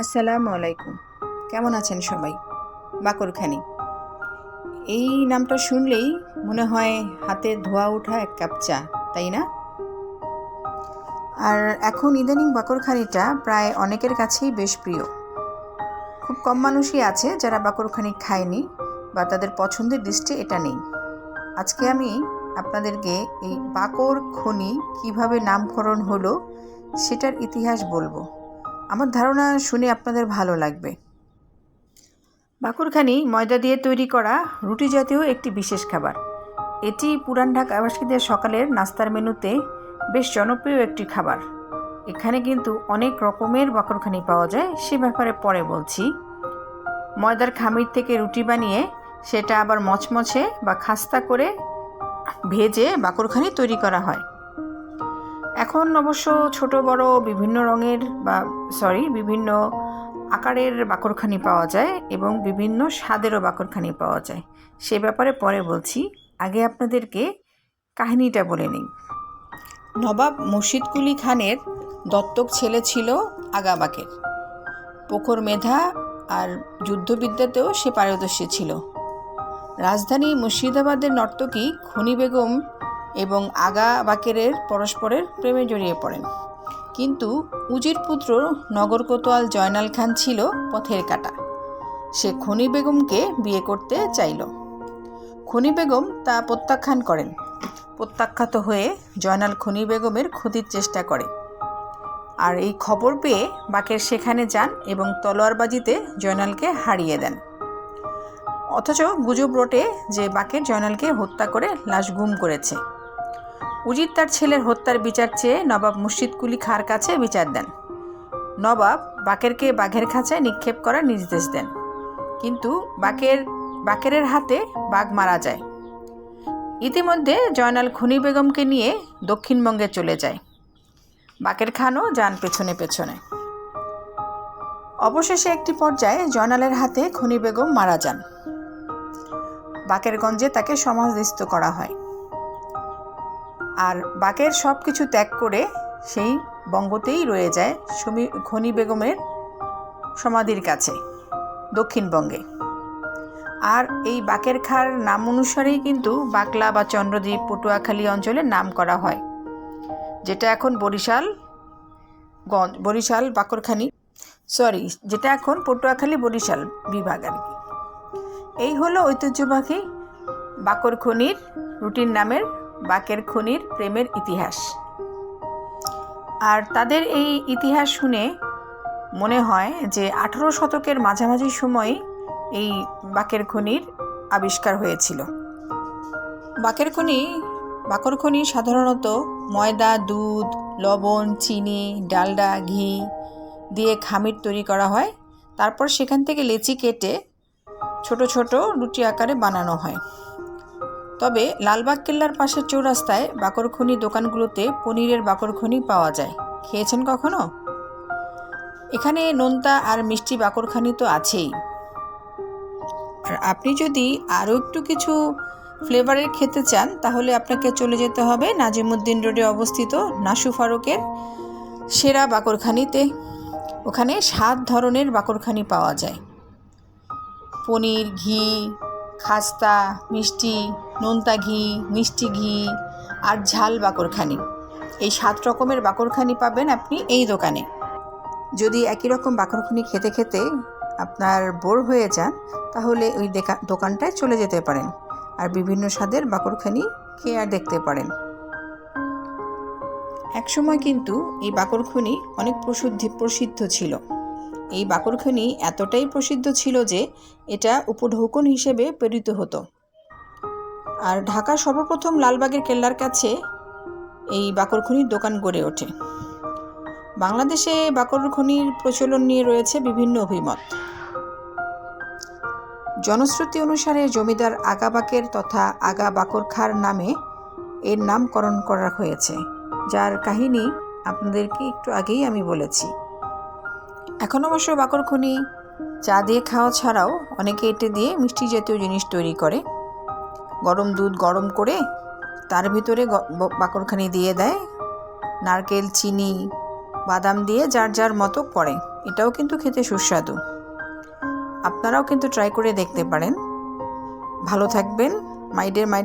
আসসালামু আলাইকুম। কেমন আছেন সবাই? বাকরখানি। এই নামটা শুনলেই মনে হয় হাতে ধোয়া ওঠা এক কাপ চা, তাই না? আর এখন ইদানিং বাকরখানিটা প্রায় অনেকের কাছেই বেশ প্রিয়। খুব কম মানুষই আছে যারা বাকরখানি খায়নি বা তাদের পছন্দের লিস্টে এটা নেই। আজকে আমি আপনাদেরকে এই বাকর খনি কীভাবে নামকরণ হলো সেটার ইতিহাস বলব। আমার ধারণা শুনে আপনাদের ভালো লাগবে। বাকুরখানি ময়দা দিয়ে তৈরি করা রুটি জাতীয় একটি বিশেষ খাবার। এটি পুরান ঢাকাবাসীদের সকালের নাস্তার মেনুতে বেশ জনপ্রিয় একটি খাবার। এখানে কিন্তু অনেক রকমের বাকরখানি পাওয়া যায়, সে ব্যাপারে পরে বলছি। ময়দার খামির থেকে রুটি বানিয়ে সেটা আবার মচমচে বা খাস্তা করে ভেজে বাকরখানি তৈরি করা হয়। এখন অবশ্য ছোট, বড় বিভিন্ন রঙের বা সরি বিভিন্ন আকারের বাকরখানি পাওয়া যায় এবং বিভিন্ন স্বাদেরও বাকরখানি পাওয়া যায়। সে ব্যাপারে পরে বলছি। আগে আপনাদেরকে কাহিনীটা বলে নিই। নবাব মুর্শিদ কুলি খানের দত্তক ছেলে ছিল আগাবাকের। প্রখর মেধা আর যুদ্ধবিদ্যাতেও সে পারদর্শী ছিল। রাজধানী মুর্শিদাবাদের নর্তকী খনি বেগম এবং আগা বাকেরের পরস্পরের প্রেমে জড়িয়ে পড়েন। কিন্তু উজির পুত্র নগর কোতোয়াল জয়নাল খান ছিল পথের কাটা। সে খনি বেগমকে বিয়ে করতে চাইল। খনি বেগম তা প্রত্যাখ্যান করেন। প্রত্যাখ্যাত হয়ে জয়নাল খনি বেগমের ক্ষতির চেষ্টা করে। আর এই খবর পেয়ে বাকের সেখানে যান এবং তলোয়ারবাজিতে জয়নালকে হারিয়ে দেন। অথচ গুজব রটে যে বাকের জয়নালকে হত্যা করে লাশ গুম করেছে। উজির তার ছেলের হত্যার বিচার চেয়ে নবাব মুর্শিদ কুলি খার কাছে বিচার দেন। নবাব বাকেরকে বাঘের খাঁচায় নিক্ষেপ করার নির্দেশ দেন। কিন্তু বাকের, বাকেরের হাতে বাঘ মারা যায়। ইতিমধ্যে জয়নাল খুনি বেগমকে নিয়ে দক্ষিণবঙ্গে চলে যায়। বাকের খানও যান পেছনে পেছনে। অবশেষে একটি পর্যায়ে জয়নালের হাতে খনি বেগম মারা যান। বাকেরগঞ্জে তাকে সমাধিস্থ করা হয়। আর বাকের সব কিছু ত্যাগ করে সেই বঙ্গতেই রয়ে যায় সমী খনি বেগমের সমাধির কাছে, দক্ষিণবঙ্গে। আর এই বাকের খার নাম অনুসারেই কিন্তু বাকলা বা চন্দ্রদ্বীপ পটুয়াখালী অঞ্চলের নাম করা হয়, যেটা এখন বরিশাল গঞ্জ বরিশাল, বাকরখানি সরি যেটা এখন পটুয়াখালী, বরিশাল বিভাগ আর কি। এই হলো ঐতিহ্যবাহী বাকর খনির রুটিন নামের বাকের খনির প্রেমের ইতিহাস। আর তাদের এই ইতিহাস শুনে মনে হয় যে আঠেরো শতকের মাঝামাঝি সময় এই বাকের খনির আবিষ্কার হয়েছিল। বাকের খনি, বাকর খনি সাধারণত ময়দা, দুধ, লবণ, চিনি, ডালডা, ঘি দিয়ে খামির তৈরি করা হয়। তারপর সেখান থেকে লেচি কেটে ছোট ছোট রুটি আকারে বানানো হয়। তবে লালবাগ কেল্লার পাশের চৌরাস্তায় বাকরখনি দোকানগুলোতে পনিরের বাকরখনি পাওয়া যায়। খেয়েছেন কখনো? এখানে নোনতা আর মিষ্টি বাকরখানি তো আছেই। আর আপনি যদি আরও একটু কিছু ফ্লেভারের খেতে চান, তাহলে আপনাকে চলে যেতে হবে নাজিমুদ্দিন রোডে অবস্থিত নাসু ফারুকের সেরা বাকরখানিতে। ওখানে সাত ধরনের বাকরখানি পাওয়া যায়। পনির, ঘি খাস্তা, মিষ্টি নোনতা ঘি মিষ্টি ঘি আর ঝাল বাকরখানি। এই সাত রকমের বাকরখানি পাবেন আপনি এই দোকানে। যদি একই রকম বাকরখানি খেতে খেতে আপনার বোর হয়ে যান, তাহলে ওই দোকানটায় চলে যেতে পারেন আর বিভিন্ন স্বাদের বাকরখানি খেয়ে আর দেখতে পারেন। একসময় কিন্তু এই বাকরখনি অনেক প্রসিদ্ধি, প্রসিদ্ধ ছিল। এই বাকরখনি এতটাই প্রসিদ্ধ ছিল যে এটা উপঢৌকন হিসেবে প্রেরিত হতো। আর ঢাকা সর্বপ্রথম লালবাগের কেল্লার কাছে এই বাকরখনির দোকান গড়ে ওঠে। বাংলাদেশে বাকরখনির প্রচলন নিয়ে রয়েছে বিভিন্ন অভিমত। জনশ্রুতি অনুসারে জমিদার আগাবাকের তথা আগা বাকর খার নামে এর নামকরণ করা হয়েছে, যার কাহিনী আপনাদেরকে একটু আগেই আমি বলেছি। এখন অবশ্য বাকরখনি চা দিয়ে খাওয়া ছাড়াও অনেকে এটে দিয়ে মিষ্টি জাতীয় জিনিস তৈরি করে। গরম দুধ গরম করে তার ভিতরে বাকরখানি দিয়ে দেয়। নারকেল, চিনি, বাদাম দিয়ে যার যার মতো করে। এটাও কিন্তু খেতে সুস্বাদু। আপনারাও কিন্তু ট্রাই করে দেখতে পারেন। ভালো থাকবেন। মাইডের মাইডের